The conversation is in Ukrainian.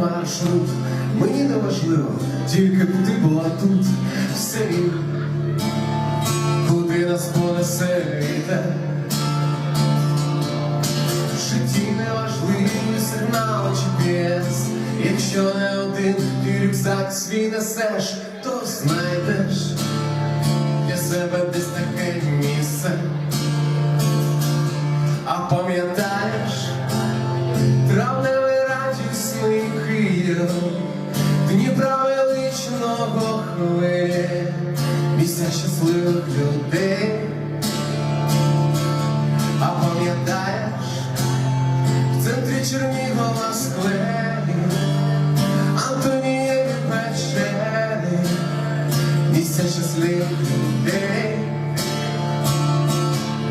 маршрут. Мені не важливо, тільки б ти була тут. Все рівно, куди нас понесе вітер. В житті не важливі сигнал GPS Якщо не один ти рюкзак свій несеш, то знайдеш для себе десь таке місце. А пам'ятаєш радісний віру Дніпра величного хвилі, місця щасливих людей, а пам'ятаєш в центрі Чернігова сквері, Антонієві печери, місця щасливих людей.